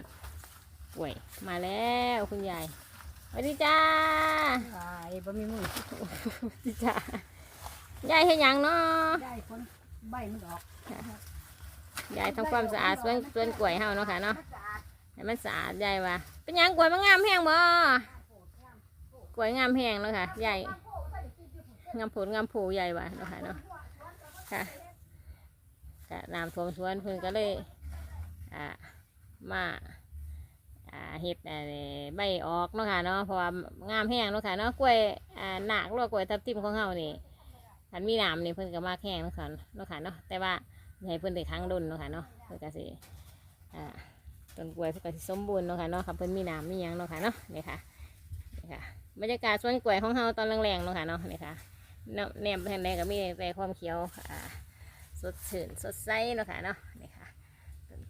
ดป่วยมาแล้วคุณยายสวัสดีจ้าตายบ่มีมือสวัสดีจ้ายายเฮ็ดหยังเนาะได้คนใบมันออกยายทำความสะอาดสวนสวนกล้วยเฮาเนาะค่ะเนาะให้มันสะอาดยายว่าเป็นหยังกล้วยมันงามแห้งบ่กล้วยงามแห้งเนาะค่ะยายงามผลงามผูยายว่าเนาะค่ะเนาะค่ะก็น้ำท่วมสวนเพิ่นก็เลยอ่า มาอ่าเฮ็ดใบออกเนาะค่ะเนาะเพราะว่างามแห้งเนาะค่ะเนาะกล้วยอ่าหนักหรือว่ากล้วยทับทิมของเฮานี่คันมีน้ำนี่เพิ่นก็มากแห้งเนาะค่ะเนาะค่ะเนาะแต่ว่าให้เพิ่นได้ค้างดุนเนาะค่ะเนาะเพิ่นก็สิอ่าต้นกล้วยเพิ่นก็สิสมบูรณ์เนาะค่ะเนาะค่ะเพิ่นมีน้ำมีหยังเนาะค่ะเนาะนี่ค่ะนี่ค่ะบรรยากาศสวนกล้วยของเฮาตอนแรงๆเนาะค่ะเนาะนี่ค่ะแนวแนมไปทางใดก็มีแต่ความเขียวอ่าสดชื่นสดใสเนาะค่ะเนาะ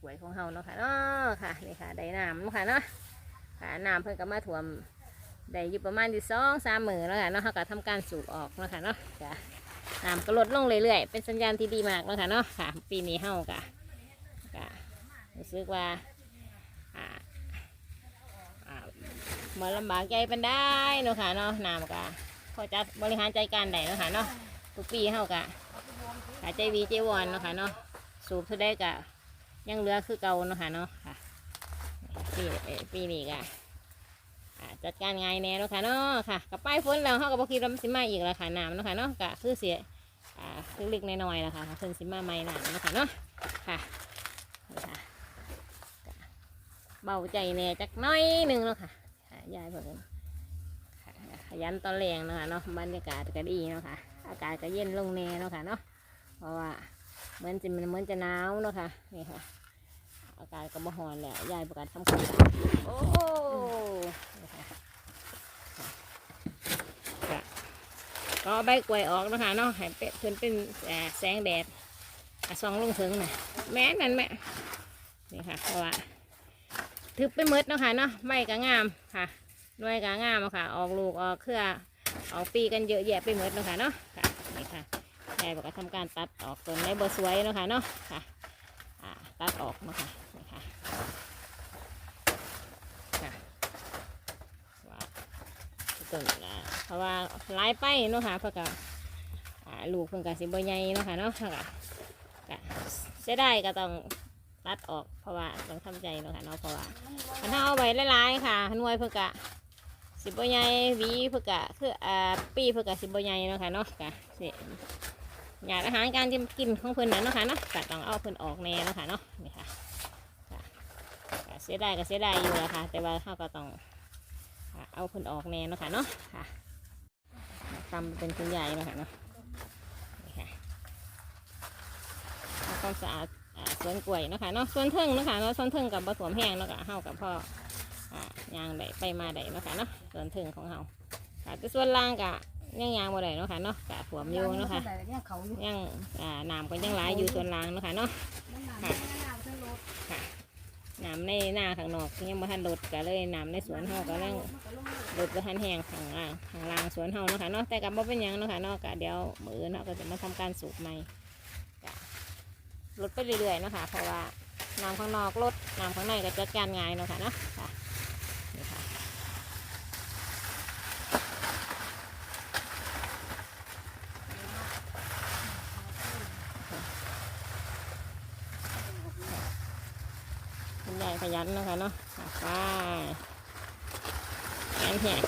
วยของเฮาเนาะค่ะเนาะค่ะนี่ค่ะ ได้น้ำเนาะค่ะเนาะค่ะน้ำเพิ่นก็มาท่วมได้อยู่ประมาณที่สองสามมือแล้วค่ะเนาะเฮาก็ทำการสูบออกเนาะค่ะเนาะจ้ะน้ำก็ลดลงเรื่อยๆเป็นสัญญาณที่ดีมากเนาะคะเนาะค่ะ ปีนี้เฮากะกะรู้สึกว่าอ่าอ่าบ่ลำบากใจเป็นได้เนาะค่ะเนาะน้ำกะพอจะบริหารใจการได้เนาะค่ะเนาะทุกปีเฮากะกะใจวีใจวอนเนาะค่ะเนาะสูบเท่าได้กะ ยังเหลือคือเก่าเนาะค่ะเนาะค่ะปีเอ่อปีนี้กะอ่าจัดการงายแน่เนาะค่ะเนาะค่ะกับป้ายฝนแล้วเฮาก็บ่คิดว่ามันสิมาอีกแล้วค่ะน้ำเนาะค่ะเนาะกะคือเสียอ่าเล็กๆน้อยๆนะค่ะเพิ่นสิมาใหม่หนังนาะคะเนาะค่ะนะคะก็เบาใจแน่จักน้อยหนึ่งเนาะค่ะยายเพิ่นขยันตอนแรงเนาะค่ะเนาะบรรยากาศก็ดีเนาะค่ะอากาศก็เย็นลงแน่เนาะค่ะเนาะเพราะว่า เหมือนจะเหมือนจะหนาวเนาะค่ะนี่ค่ะ อากาศก็บ่ร้อนแล้วยายประกาศทำความสะอาดโอ้โหนี่ค่ะค่ะก็ใบกล้วยออกนะคะเนาะให้เป็นเพิ่นเป็นแสงแดดส่องลงถึงน่ะแม่นั่นแม่นี่ค่ะเพราะว่าทึบไปหมดเนาะค่ะเนาะใบก็งามค่ะหน่วยก็งามอะค่ะ ออกลูกออกเครือออกปีกันเยอะแยะไปหมดเนาะค่ะเนาะ ยายบอกว่าทำการตัดออกต้นในบ่สวยเนาะค่ะเนาะค่ะตัดออกนาะค่ะนี่ค่ะคะว่าต้นเพราะว่าลายไปเนาะค่ะเพราะก็อ่าลูกเพิ่นก็สิบใหญ่เนาะค่ะเนาะค่ะก็เสียดายก็ต้องตัดออกเพราะว่าต้องทำใจเนาะค่ะเนาะเพราะว่าถ้าเอาไว้หลายๆค่ะหน่วยเพิ่นก็สิบใหญ่วีเพิ่นก็คืออ่าปีเพิ่นก็สิบใหญ่เนาะค่ะเนาะก็สิ อยากอาหารการกินของเพิ่นน่ะเนะคะเนาะก็ต้องเอาเพิ่นออกแน่เนาะคะเนาะนี่ค่ะก็ก็เสียดายก็เสียดายอยู่ละค่ะ แต่ว่าเขาก็ต้องค่ะเอาคนออกแนวเนาะคะเนาะค่ะตำเป็นคุณยายเนาะคะเนาะนี่ค่ะทำความสะอาดอ่าสวนกล้วยเนาะคะเนาะสวนเทิงเนาะคะเนาะสวนเทิงกับผสมแห้งเนาะคะเฮากับพ่ออยางได้ไปมาได้เนาะคะเนาะสวนเทิงของเฮาค่ะแต่ส่วนล่างกะ ยังยางบ่ได้เนาะคะเนาะกะถ่วมอยู่เนาะค่ะยังเขาอยู่ยังอ่าน้ำก็ยังไหลายอยู่ส่วนล่างเนาะค่ะเนาะค่ะเพิ่นโลดน้ำในหน้าข้างนอกยังบ่ทันลดก็เลยน้ำในสวนเฮาก็ยังรถประทันแห้งข้างล่างข้างล่างสวนเฮาเนาะค่ะเนาะแต่กับบ่เป็นหยังเนาะค่ะเนาะกะเดี๋ยวมือเนาะก็จะมาทำการสูบใหม่กะลดไปเรื่อยๆเนาะค่ะเพราะว่าน้ำข้างนอกลดน้ำข้างในก็จัดการง่ายเนาะค่ะเนาะค่ะนี่ค่ะคุณ ยันนะคะเนาะไปงานแหก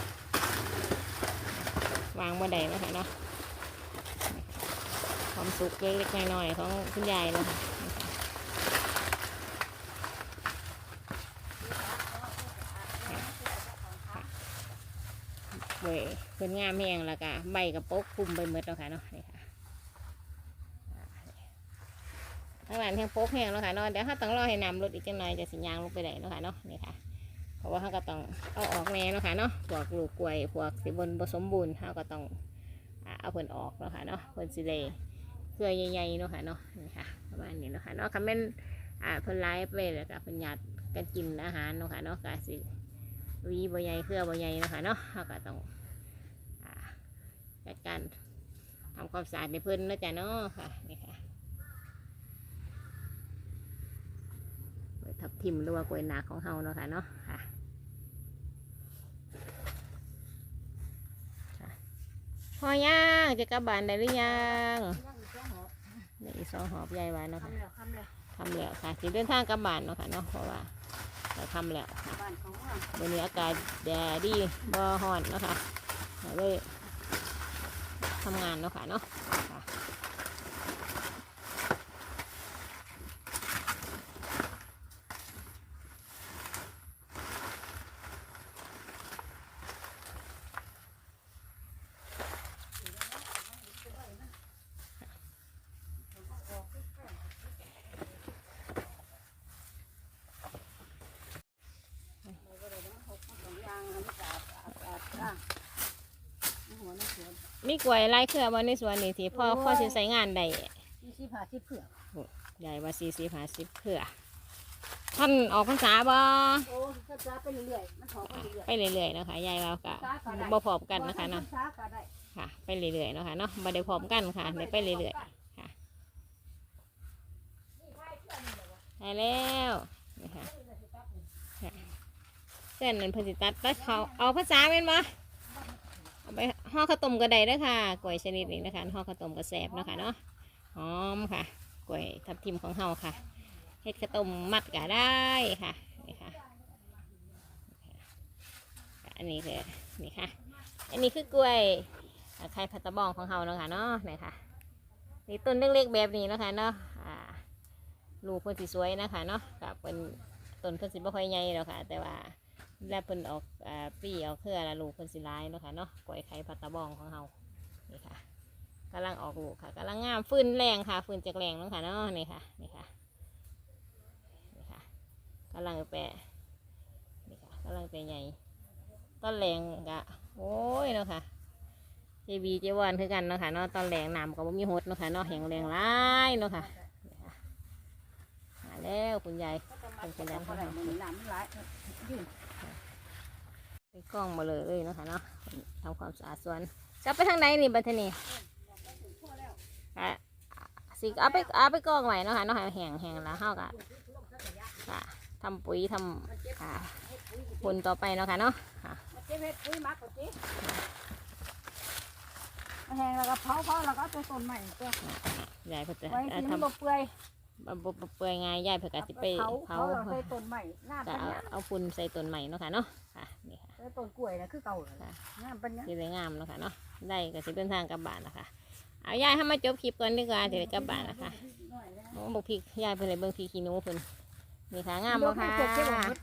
วางบนไดเนะคะเนาะความสุขเล็กๆน้อยๆของคุณยายเนาะเว้ยเพิ่นงามแห้งแล้วก็ใบกระปกคุมไปหมดแล้วค่ะเนาะนี่ค่ะทางหลังแห้งโป๊กแห้งแล้วค่ะเนาะเดี๋ยวถ้าต้องรอให้น้ำลดอีกจังหน่อยจะสิยางลงไปได้เนาะค่ะเนาะนี่ค่ะเพราะว่าเขาก็ต้องเอาออกแน่เนาะค่ะเนาะพวกลูกกล้วยพวกสิบนผสมบูรณ์เขาก็ต้องเอาเพิ่นออกเนาะค่ะเนาะเพิ่นสิเลเครือใหญ่ๆเนาะค่ะเนาะนี่ค่ะประมาณนี้เนาะค่ะเนาะคำเป็นอ่าเพิ่นไล่ไปแล้วก็เพิ่นหยัดกันกินอาหารเนาะค่ะเนาะก็สิวีบใหญ่เครือบใหญ่เนาะค่ะเนาะเขาก็ต้องอ่าจัดการทำความสะอาดในพิ่นเนาะจ้ะเนาะค่ะนี่ค่ะ ทิมหรือว่ากล้วยหนาของเฮาเนาะค่ะเนาะค่ะค่ะพอย่างจะกลับบ้านได้หรือยังนี่อีกสองหอบใหญ่ไว้เนาะค่ะทำแล้วทำแล้วทำแล้วค่ะสิเดินทางกลับบ้านเนาะค่ะเนาะเพราะว่าเราทำแล้วบ้านของเราวันนี้อากาศแดดดีบ่ฮ้อนเนาะค่ะก็เลยทำงานเนาะค่ะเนาะค่ะ สองอย่างอันนี้สะอาดสะอาดสะอาดอะหัวนี่สวน มีกล้วยไล่เครือบ่ในสวนนี่ที่พ่อพ่อสิใช้งานได้ยี่สิบห้าสิบเผือกใหญ่ว่าสี่สิบห้าสิบเครือท่านออกพรรษาบ่โอ้ก็จะไปเรื่อยๆมันถอไปเรื่อยไปเรื่อยๆเนาะค่ะยายเราก็ๆช้าก็ได้บ่พร้อมกันนะคะเนาะช้าก็ได้ค่ะ ไปเรื่อยๆเนาะค่ะเนาะบ่ได้พร้อมกันค่ะเดี๋ยวไปเรื่อยๆค่ะได้แล้วนี่ค่ะค่ะเส้นนั้นเพนสิตัดตัดเขาเอาภาษาเป็นบ่ เอาไปห่อข้าวต้มก็ได้เด้อค่ะกล้วยชนิดนี้นะคะห่อข้าวต้มก็แซ่บเนาะค่ะเนาะหอมค่ะกล้วยทับทิมของเฮาค่ะเฮ็ดข้าวต้มมัดก็ได้ค่ะนี่ค่ะอันนี้คือนี่ค่ะ อันนี้คือกล้วยไข่ผัดตะบองของเฮาเนาะค่ะเนาะนี่ค่ะนี่ต้นเล็กๆแบบนี้เนาะค่ะเนาะลูกเพิ่นสิสวยนะคะเนาะกับเป็นต้นเพิ่นสิบ่ค่อยใหญ่แล้วค่ะ แต่ว่า แล้วเพิ่นออกอ่าปีออกเครือแล้วลูกเพิ่นสิหลายเนาะค่ะเนาะกล้วยไข่ผัดตะบองของเฮานี่ค่ะกำลังออกลูกค่ะกำลังงามฟื้นแรงค่ะฟื้นจากแรงเนาะค่ะเนาะนี่ค่ะนี่ค่ะนี่ค่ะกำลังแปะนี่ค่ะกำลังแปะใหญ่ตอนแรงกะโอ้ยเนาะค่ะเจบีเจวอนคือกันเนาะค่ะเนาะตอนแรงน้ำก็บ่มีหดเนาะค่ะเนาะแห้งแรงร้ายเนาะค่ะนี่ค่ะมาแล้วคุณยายเป็นเป็นแล้วเท่าไหร่มันน้ำมัน ไหลยืนไปกล้องมาเลยเลยเนาะค่ะเนาะทำความสะอาดสวนจะไปทางไหนนี่บัดเทอนี่ค่ะสิเอาไปเอาไปกล้องไว้เนาะค่ะเนาะให้แห้งแห้งแล้วเฮากะค่ะทำปุ๋ยทำค่ะผลต่อไปเนาะค่ะเนาะค่ะมาเจ็บเห็ดปุ้ยมักกว่าจีมาแห้งแล้วก็เผาเผาแล้วก็เอาตัวต้นใหม่ตัวยายเพิ่นจะไว้ที่ทำมันบ่เปื่อยบ่บ่บ่เปื่อยง่ายยายเพื่อกสิไปเผาเผาเผาแล้วใส่ต้นใหม่งามจะปัญเอาญาเอาฝุ่นใส่ต้นใหม่เนาะค่ะเนาะค่ะนี่ค่ะ ใส่ต้นกล้วยนะคือเก่าเลยค่ะงามปัญญาสิได้งามเนาะค่ะเนาะได้ก็สิเดินทางกลับบ้านนะคะเอายายให้มาจบคลิปก่อนดีกว่าจะได้กลับบ้านนะคะโอ้บอกพี่ยายเพิ่นเลยเบิ่งพี่ขี้หนูเพิ่นนี่ค่ะงามบ่ค่ะเก็บเก็บเก็บ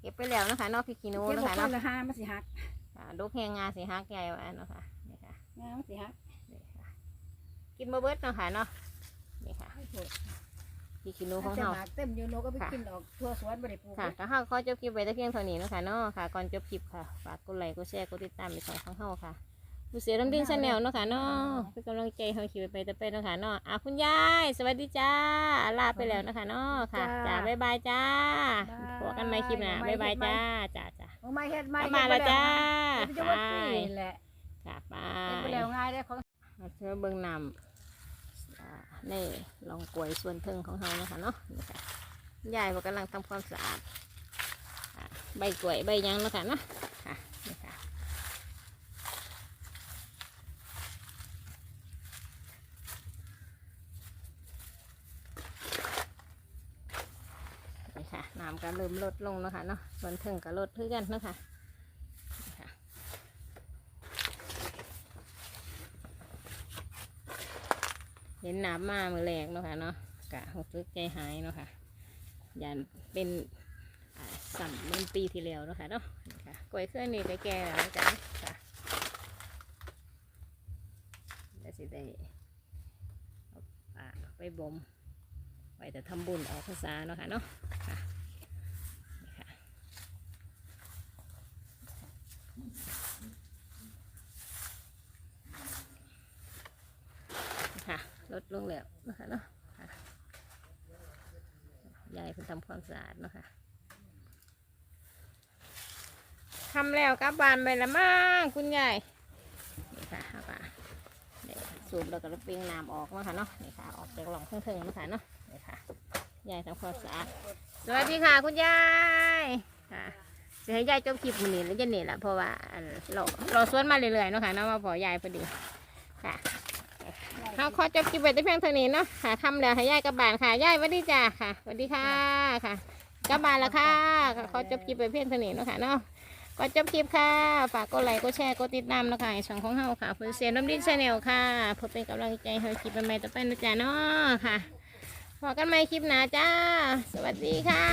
เก็บไปแล้วเนาะคะเนาะพี่ขี้หนูเก็บเนาะบ่ค่ะค่อยเนาะละห้ามันสิหักค่ะดกแหงงาสิฮักยายว่าเนาะค่ะนี่ค่ะงามมันสิหักนี่ค่ะ กินบ่เบิดเนาะค่ะเนาะนี่ค่ะพี่ ขี้หนูของจะเฮาหักเต็มอยู่โนก็ไปกินดอกทั่วสวนบ่ได้ปลูกค่ะก็เฮาขอจบคลิปไว้แต่เพียงเท่านี้เนาะคะเนาะค่ะ ก่อนจบคลิปค่ะ ฝากกดไลค์ กดแชร์ กดติดตามไปสองของเฮาค่ะผู้เสียลำดินชาแนลเนาะค่ะเนาะเป็นกำลังใจให้เฮาคลิปไปแต่ไปเนาะค่ะเนาะอะคุณยาย สวัสดีจ้า ลาไปแล้วนะคะเนาะค่ะจ้าบ๊ายบายจ้าพบกันใหม่คลิปหน้าบ๊ายบายจ้าจ้าจ้าเอาไม้เฮ็ดกไม้ลับมาแล้วจ้าเฮ็ดไปแล้วไปนี่แหละค่ะไปเฮ็ดไปแล้วง่ายได้อของมาเชื่อเบิ่งนำอ่าในี่ลองกล้วยส่วนเทิงของเฮานะคะเนาะนี่ค่ะยายก็กำลังทำความสะอาดใบกล้วยใบยังนะค่ะเนาะค่ะนี่ค่ะนี่ค่ะน้ำก็เริ่มลดลงแล้วค่ะเนาะส่วนเทิงก็ลดเพื่อกันนะคะนี่ค่ะ เห็นน้ำมามือแรกเนาะค่ะเนาะกะหกซึกใจหายเนาะค่ะยันเป็นสัมเป็นปีที่แล้วเนาะค่ะเนาะค่ะกล้วยเครื่องนี่ก็แก่แล้วจ้ะค่ะแล้วสิได้เอาไปบ่มไว้แต่ทำบุญออกพรรษาเนาะค่ะเนาะค่ะนี่ค่ะนี่ค่ะ ลดลงแล้วนะคะเนาะค่ะยายเพิ่นทำความสะอาดเนาะค่ะทำแล้วกลับบ้านไปละมั้งคุณยายนี่ค่ะเอาค่ะเดี๋ยวสูบแล้วก็เปรียงน้ำออกเนาะค่ะเนาะนี่ค่ะออกจากหล่องเทิงๆเนาะค่ะเนาะนี่ค่ะยายทำความสะอาดสวัสดีค่ะคุณยายค่ะจะให้ยายจบคลิปมันนี่แล้วจะเนี่แหละเพราะว่าเราเราสวนมาเรื่อยๆเนาะค่ะเนาะมาพอยายพอดีค่ะ เขาขอจบคลิปไปแต่เพียงเท่านี้เนาะค่ะทำแล้วให้ยายกับบานค่ะยายสวัสดีจ้าค่ะสวัสดีค่ะค่ะกับบานแล้วค่ะขอจบคลิปไปเพียงเท่านี้เนาะค่ะเนาะก็จบคลิปค่ะ ฝากกดไลค์กดแชร์กดติดตามนะคะช่องของเฮาค่ะเพื่อเสียน้ำดิ้นชาแนลค่ะเพื่อเป็นกำลังใจให้คลิปใหม่ต่อไปนะจ๊ะเนาะค่ะพอกันใหม่คลิปหน้าจ้า สวัสดีค่ะ